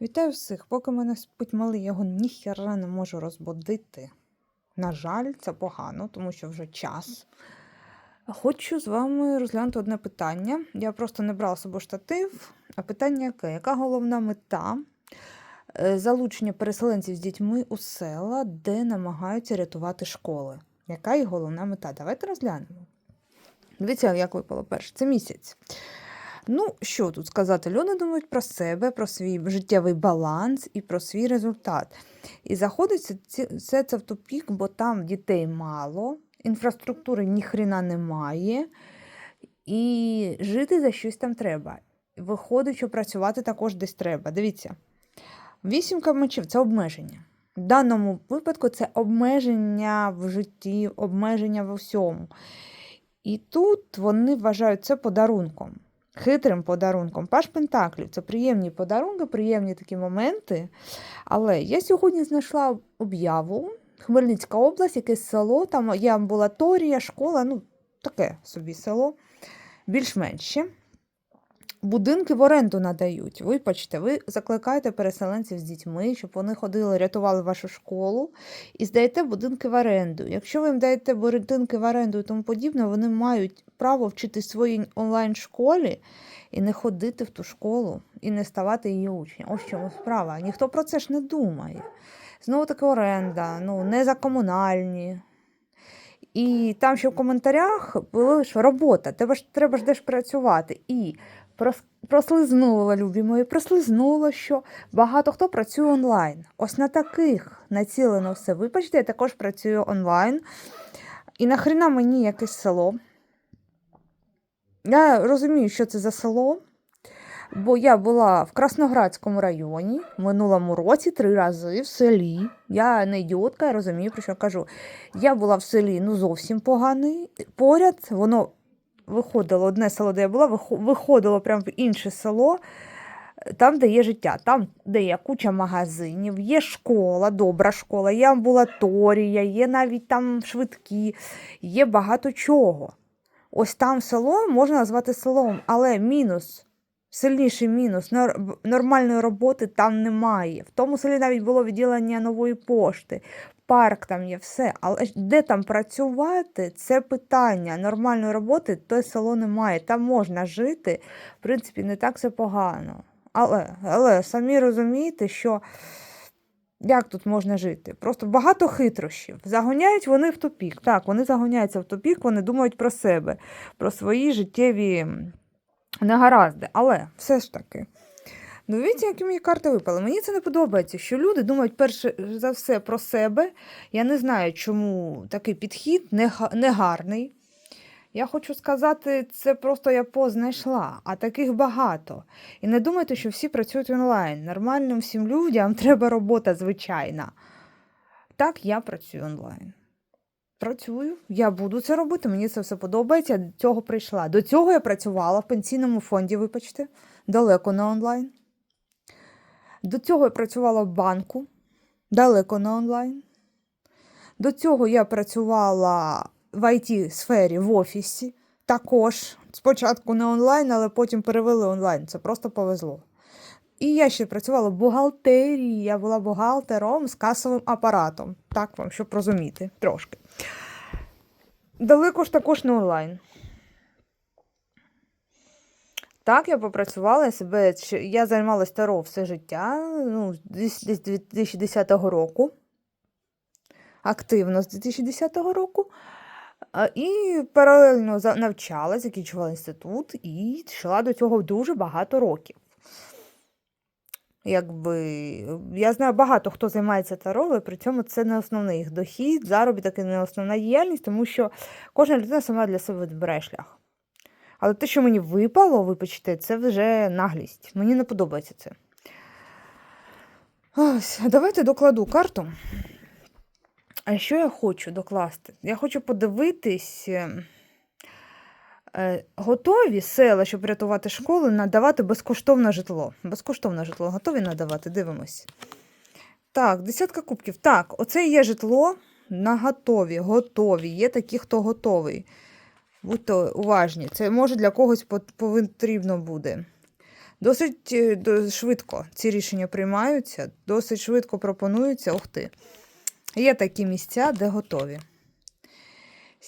Вітаю всіх. Поки мене спить малий, я його ніхера не можу розбудити. На жаль, це погано, тому що вже час. Хочу з вами розглянути одне питання. Я просто не брала з собою штатив. А питання яке? Яка головна мета е, залучення переселенців з дітьми у села, де намагаються рятувати школи? Яка їх головна мета? Давайте розглянемо. Дивіться, як випало перше. Це місяць. Ну, що тут сказати? Люди думають про себе, про свій життєвий баланс і про свій результат. І заходить це- все це в тупік, бо там дітей мало, інфраструктури ніхрена немає, і жити за щось там треба. Виходить, що працювати також десь треба. Дивіться, вісімка мечів це обмеження. В даному випадку це обмеження в житті, обмеження в усьому. І тут вони вважають це подарунком хитрим подарунком. Паш Пентаклів це приємні подарунки, приємні такі моменти. Але я сьогодні знайшла об'яву. Хмельницька область, якесь село, там є амбулаторія, школа, ну, таке собі село, більш-менше. Будинки в оренду надають. Вибачте, ви закликаєте переселенців з дітьми, щоб вони ходили, рятували вашу школу і здаєте будинки в оренду. Якщо ви їм даєте будинки в оренду і тому подібне, вони мають право вчити своїй онлайн-школі і не ходити в ту школу, і не ставати її учнем. Ось чому справа. Ніхто про це ж не думає. Знову таки оренда, ну, не за комунальні. І там ще в коментарях було, що робота, тебе ж треба ж десь працювати. І прос- прослизнуло, любі мої, прослизнуло, що багато хто працює онлайн. Ось на таких націлено все. Вибачте, я також працюю онлайн. І нахрена мені якесь село. Я розумію, що це за село, бо я була в Красноградському районі в минулому році три рази в селі. Я не ідіотка, я розумію, про що кажу. Я була в селі ну зовсім поганий. Поряд воно виходило, одне село, де я була, виходило прямо в інше село, там, де є життя, там, де є куча магазинів, є школа, добра школа, є амбулаторія, є навіть там швидкі, є багато чого. Ось там село можна назвати селом, але мінус, сильніший мінус нормальної роботи там немає. В тому селі навіть було відділення нової пошти, парк там є, все. Але де там працювати, це питання. Нормальної роботи то село немає. Там можна жити, в принципі, не так все погано. Але, але самі розумієте, що як тут можна жити? Просто багато хитрощів. Загоняють вони в тупік. Так, вони загоняються в тупік, вони думають про себе, про свої життєві негаразди. Але все ж таки. Ну, дивіться, які мені карти випали. Мені це не подобається, що люди думають перше за все про себе. Я не знаю, чому такий підхід негарний. Я хочу сказати, це просто я познайшла, а таких багато. І не думайте, що всі працюють онлайн. Нормальним всім людям треба робота звичайна. Так, я працюю онлайн. Працюю, я буду це робити, мені це все подобається. Я до цього прийшла. До цього я працювала в пенсійному фонді, вибачте, далеко на онлайн. До цього я працювала в банку, далеко на онлайн. До цього я працювала в it сфері в офісі. Також спочатку не онлайн, але потім перевели онлайн. Це просто повезло. І я ще працювала в бухгалтерії. Я була бухгалтером з касовим апаратом. Так вам, щоб розуміти трошки. Далеко ж також не онлайн. Так, я попрацювала я себе. Я займалася таро все життя, ну, десь десь 2010 року. Активно з 2010 року. І паралельно навчалась, закінчувала інститут і йшла до цього дуже багато років. Якби я знаю багато хто займається таро, але при цьому це не основний їх дохід, заробіток і не основна діяльність, тому що кожна людина сама для себе вибирає шлях. Але те, що мені випало, вибачте, це вже наглість. Мені не подобається це. Ось, давайте докладу карту. А що я хочу докласти? Я хочу подивитись, е, е, готові села, щоб рятувати школу, надавати безкоштовне житло. Безкоштовне житло готові надавати, дивимось. Так, десятка кубків. Так, оце є житло на готові, готові. Є такі, хто готовий. Будьте уважні, це може для когось потрібно буде. Досить е, швидко ці рішення приймаються, досить швидко пропонуються. Ух ти. Є такі місця, де готові.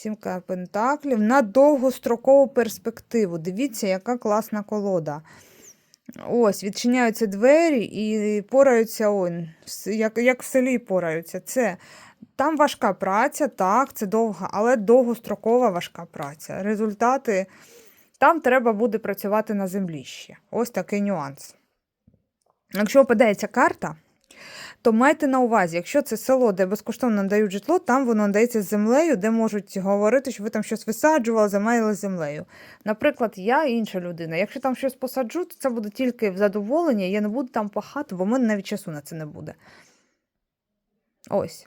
Сімка пентаклів на довгострокову перспективу. Дивіться, яка класна колода. Ось, відчиняються двері і пораються, он, як, як в селі пораються. Це там важка праця, так, це довга, але довгострокова важка праця. Результати там треба буде працювати на землі ще. Ось такий нюанс. Якщо опадається карта, то майте на увазі, якщо це село, де безкоштовно надають житло, там воно надається з землею, де можуть говорити, що ви там щось висаджували, замаїли землею. Наприклад, я інша людина. Якщо там щось посаджу, то це буде тільки в задоволення, я не буду там пахати, бо в мене навіть часу на це не буде. Ось.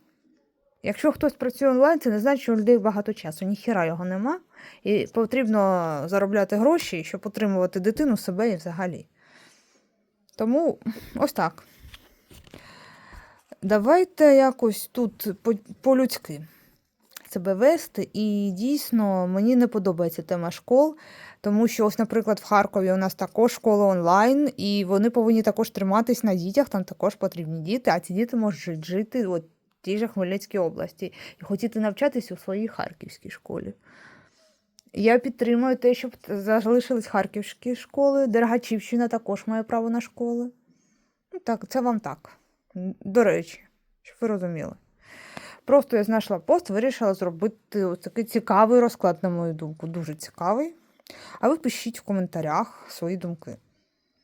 Якщо хтось працює онлайн, це не значить, що у людей багато часу. Ніхіра його нема. І потрібно заробляти гроші, щоб отримувати дитину, себе і взагалі. Тому ось так. Давайте якось тут по- по-людськи себе вести. І дійсно мені не подобається тема школ, тому що, ось, наприклад, в Харкові у нас також школа онлайн, і вони повинні також триматись на дітях, там також потрібні діти, а ці діти можуть жити от, в тій же Хмельницькій області і хотіти навчатися у своїй харківській школі. Я підтримую те, щоб залишились харківські школи. Дергачівщина також має право на школи. Ну, так, це вам так. До речі, щоб ви розуміли. Просто я знайшла пост, вирішила зробити ось такий цікавий розклад, на мою думку. Дуже цікавий. А ви пишіть в коментарях свої думки.